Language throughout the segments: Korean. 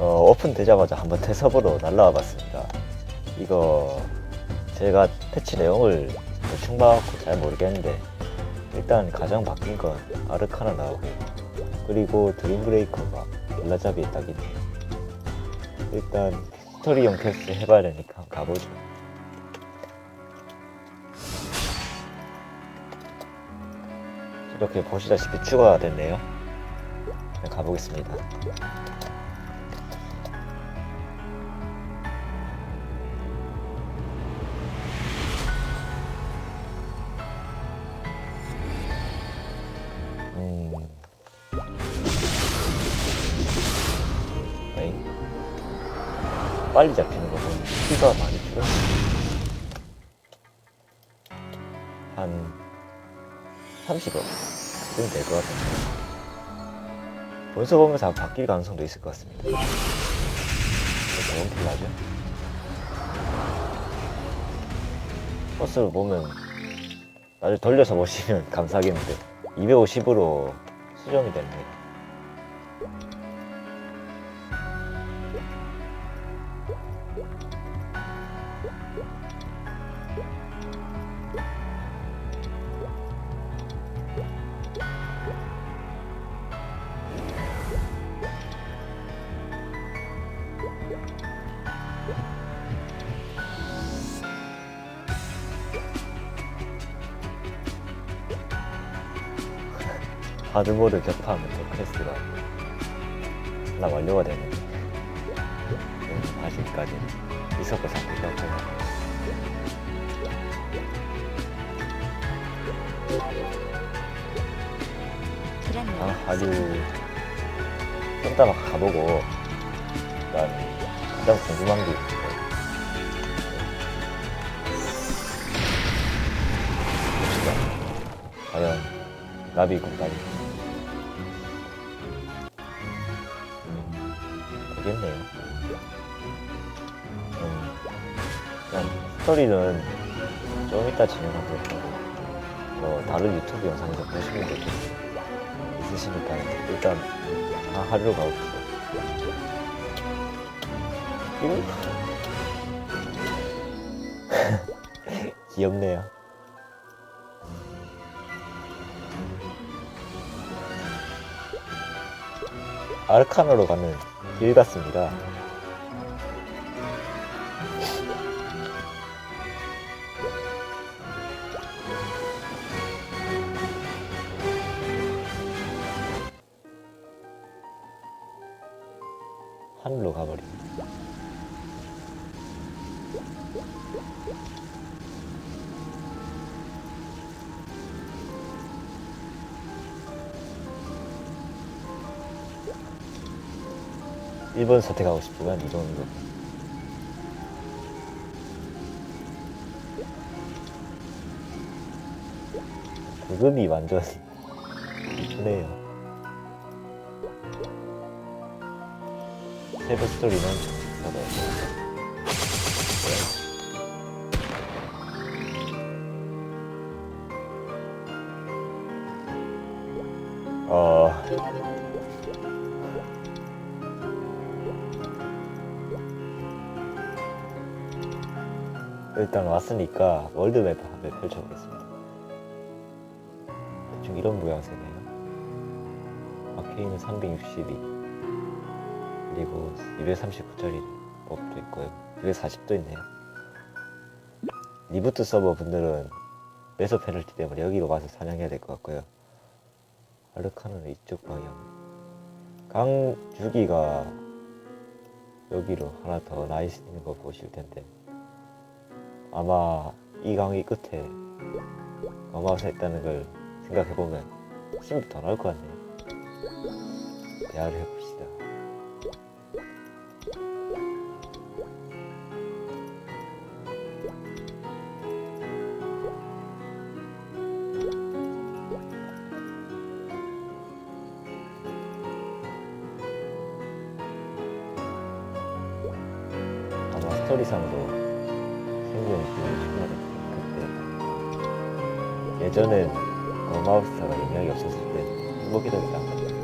어, 오픈되자마자 한번 테스업으로 날라와 봤습니다. 이거 제가 패치 내용을 대충 봐갖고 잘 모르겠는데 일단 가장 바뀐 건 아르카나 나오고 그리고 드림 브레이커가 엘라잡이 딱 있네요. 일단 스토리용 퀘스트 해봐야 되니까 가보죠. 이렇게 보시다시피 추가가 됐네요. 네, 가보겠습니다. 빨리 잡히는 거 보니 피가 많이 줄었어. 한 30억 정도 될것 같은데. 벌써 보면서 바뀔 가능성도 있을 것 같습니다. 너무 필요하죠? 버스를 보면 나중에 돌려서 보시면 감사하겠는데 250으로 수정이 됩니다. 하드보드 격파하면 또 퀘스트가 하나 완료가 되는데 음, 아직까지 있었고 상태가 없고 아, 아주 좀 이따 막 가보고 일단 가장 궁금한 게 봅시다 과연 나비 공간이 스토리는 좀 이따 진행하도록 하고 뭐 다른 유튜브 영상에서 될것 있으시니까 일단 다 하루로 가봅시다. 음? 귀엽네요. 아르카노로 가는 길 같습니다. 하늘로 가버립니다. 일본 선택하고 싶지만 이 정도. 구급이 완전 이쁘네요. 세부 스토리는 저도 어 일단 왔으니까 월드맵 한번 펼쳐보겠습니다. 대충 이런 모양새네요. 아케인은 362 그리고 239짜리 법도 있고요. 240도 있네요. 리부트 서버 분들은 매소 페널티 때문에 여기로 와서 사냥해야 될 것 같고요. 아르카는 이쪽 방향. 강 주기가 여기로 하나 더 나이 있는 거 보실 텐데 아마 이 강의 끝에 어마우사 있다는 걸 생각해 보면 힘이 더 나올 것 같네요. 대화를 해봅시다. 스토리상도 생존이 충분히 그때 예전엔 거마우스가 영향이 없었을 때 행복했던 게안 같아요.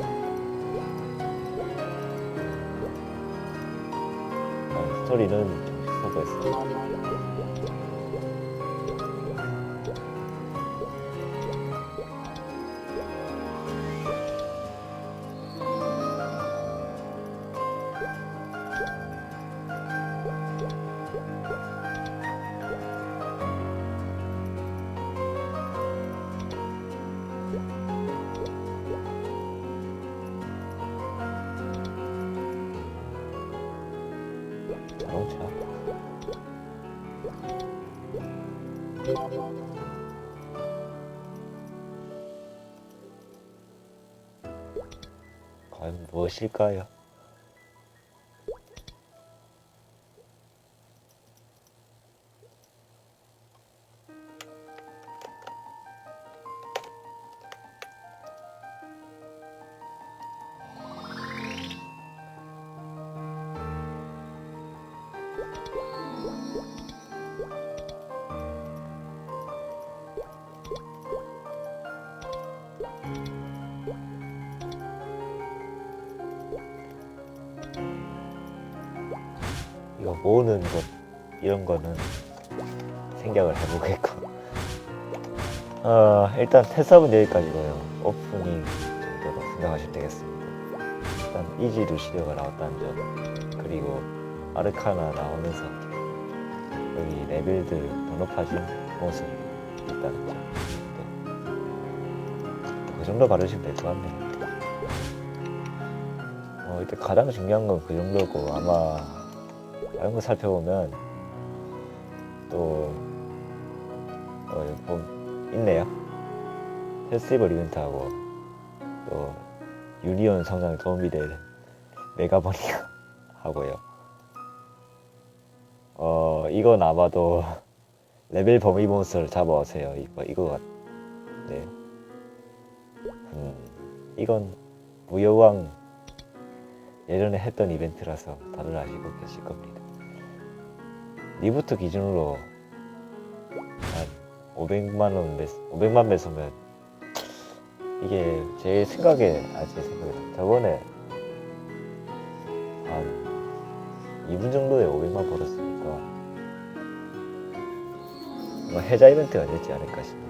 스토리는 정식 서버에서 자 과연 무엇일까요? 이거 모으는 것 이런 거는 생각을 해보겠고 어, 일단 테스업은 여기까지고요 오프닝 정도로 생각하시면 되겠습니다 일단 이지 루시드가 나왔다는 점 그리고 아르카나 나오면서 여기 레벨들 더 높아진 모습이 있다는 점. 그 정도 바르시면 될 것 같네요. 어, 일단 가장 중요한 건 그 정도고 아마 다른 거 살펴보면 또 어, 보면 있네요. 페스티벌 이벤트하고 또 유니온 성장에 도움이 될 메가버니가 하고요. 어 이건 아마도 레벨 범위 몬스터를 잡아오세요. 이거 이거 같네. 음 이건 무여왕 예전에 했던 이벤트라서 다들 아시고 계실 겁니다. 리부트 기준으로 한 500만 원 매, 500만 매소면 이게 제 생각에 아제 생각에 저번에 한 2분 정도에 500만 벌었으니까 뭐 해자 이벤트가 되지 않을까 싶네요.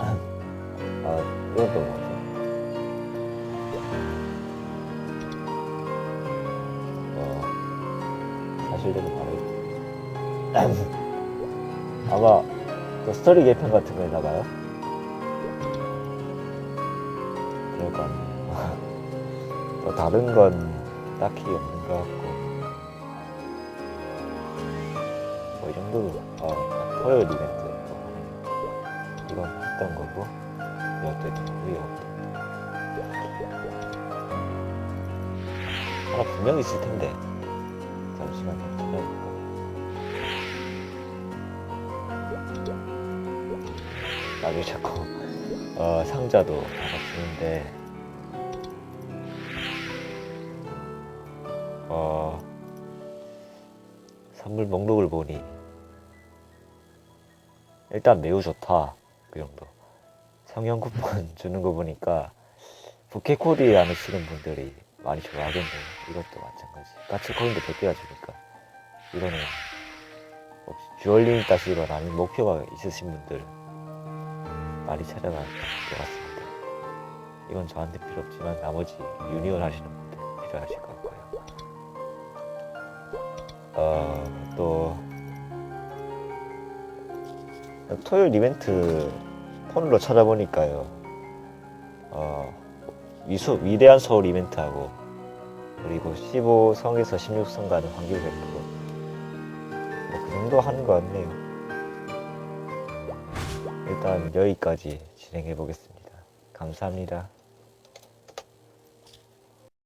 아 이것도 뭐 사실대로 말해. 아마 또 스토리 개편 같은 거 있나봐요. 그럴 거 아니에요. 또 다른 건 딱히 없는 것 같고. 뭐 이 정도로, 어, 토요일 이벤트 또 하네요. 이건 했던 거고, 이것도 이것도. 하나 분명 있을 텐데. 잠시만요. 찾아볼까. 나중에 자꾸 어, 상자도 하나 주는데 어, 선물 목록을 보니 일단 매우 좋다 그 정도 성형 쿠폰 주는 거 보니까 부캐코디 안 쓰는 분들이 많이 좋아하겠네요 이것도 마찬가지 가치 코인도 100개가 주니까 이거는 혹시 듀얼링 따시거나 아니면 목표가 있으신 분들 많이 찾아갈 것 같습니다. 이건 저한테 필요 없지만 나머지 유니온 하시는 분들 필요하실 것 같고요. 어, 또 토요일 이벤트 폰으로 찾아보니까요. 어, 위수, 위대한 서울 이벤트하고 그리고 15성에서 16성 가는 확률 100%. 뭐그 정도 하는 것 같네요. 일단 여기까지 진행해 보겠습니다. 감사합니다.